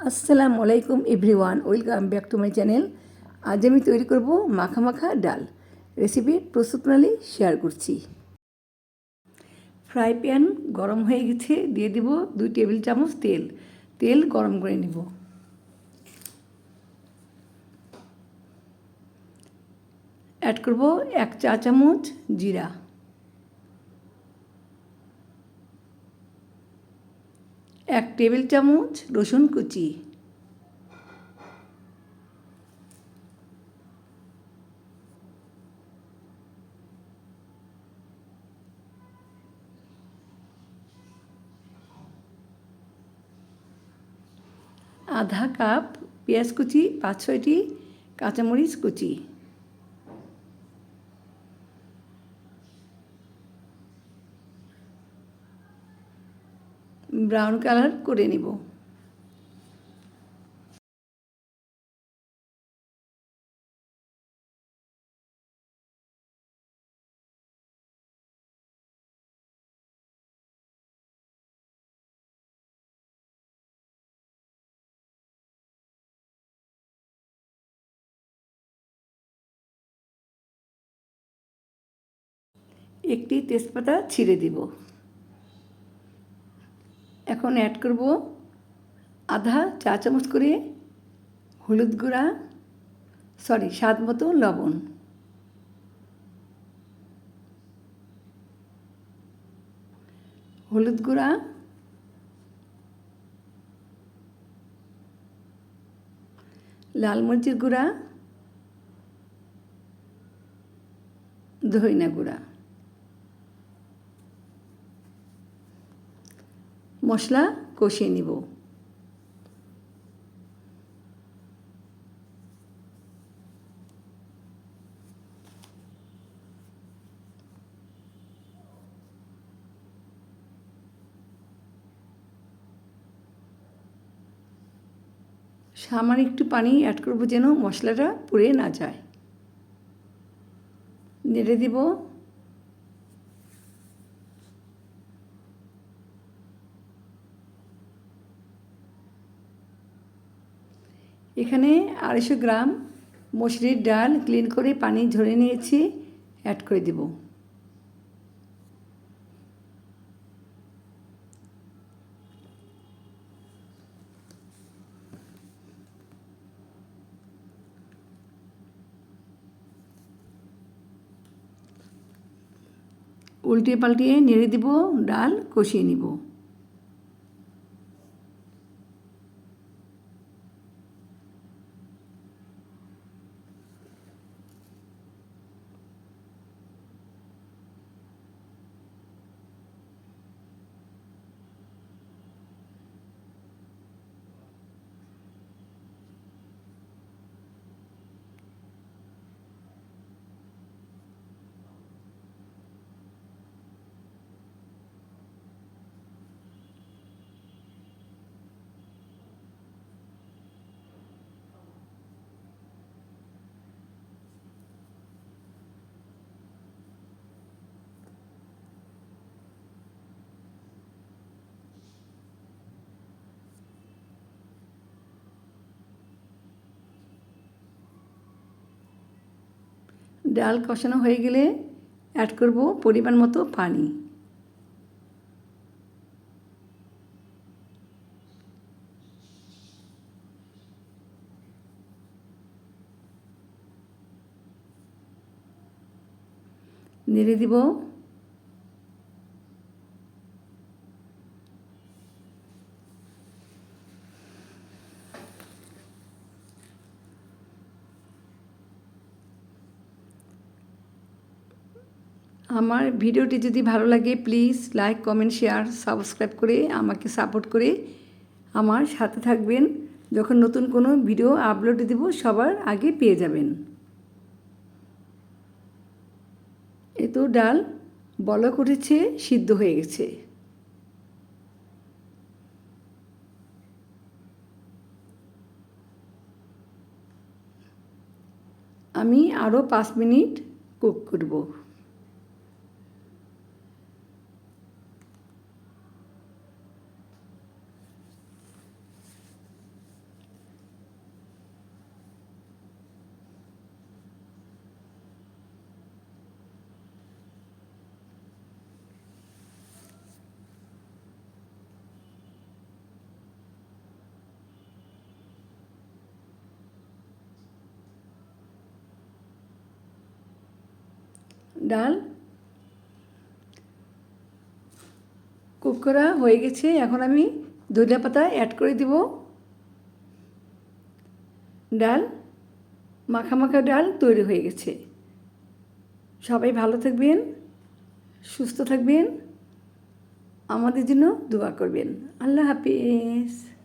আসসালামু আলাইকুম everyone welcome back to my channel আজ আমি তৈরি করব মাখা মাখা ডাল। রেসিপি প্রস্তুত প্রণালী শেয়ার করছি। ফ্রাই প্যান গরম হয়ে গেছে, দিয়ে দিব দুই টেবিল চামচ তেল। তেল গরম করে নিব। অ্যাড করব এক চা চামচ জিরা। এক টেবিল চামচ রসুন কুচি। আধা কাপ পেঁয়াজ কুচি পাঁচ ছয়টি কাঁচামরিচ কুচি। ব্রাউন কালার করে নিব। একটি তেজপাতা ছিঁড়ে দিব। এখন অ্যাড করব আধা চা চামচ করে হলুদ গুঁড়া সরি স্বাদ মতো লবণ। হলুদ গুঁড়া, লাল মরিচের গুঁড়া, ধইনা গুঁড়া। মশলা কষিয়ে নিব। সামান্য একটু পানি অ্যাড করব যেন মশলাটা পুড়ে না যায়। নেড়ে দিব। এখানে আড়াইশো গ্রাম মসুরির ডাল ক্লিন করে পানি ঝরে নিয়েছি অ্যাড করে দেব। উল্টিয়ে পাল্টিয়ে নেড়ে দিব, ডাল কষিয়ে নিব। ডাল কষানো হয়ে গেলে অ্যাড করব পরিমাণ মতো পানি। নেড়ে দিব। আমার ভিডিওটি যদি ভালো লাগে please like comment share subscribe করে আমাকে সাপোর্ট করে আমার সাথে থাকবেন। যখন নতুন কোনো ভিডিও আপলোড দেব, সবার আগে পেয়ে যাবেন। এ তো ডাল, বলক উঠেছে, সিদ্ধ হয়ে গেছে। আমি আরও পাঁচ মিনিট কুক করব। ডাল। কুক করা হয়ে গেছে। এখন আমি ধনিয়া পাতা অ্যাড করে দিব। ডাল, মাখা মাখা ডাল তৈরি হয়ে গেছে। সবাই ভালো থাকবেন, সুস্থ থাকবেন। আমাদের জন্য দোয়া করবেন। আল্লাহ হাফিজ।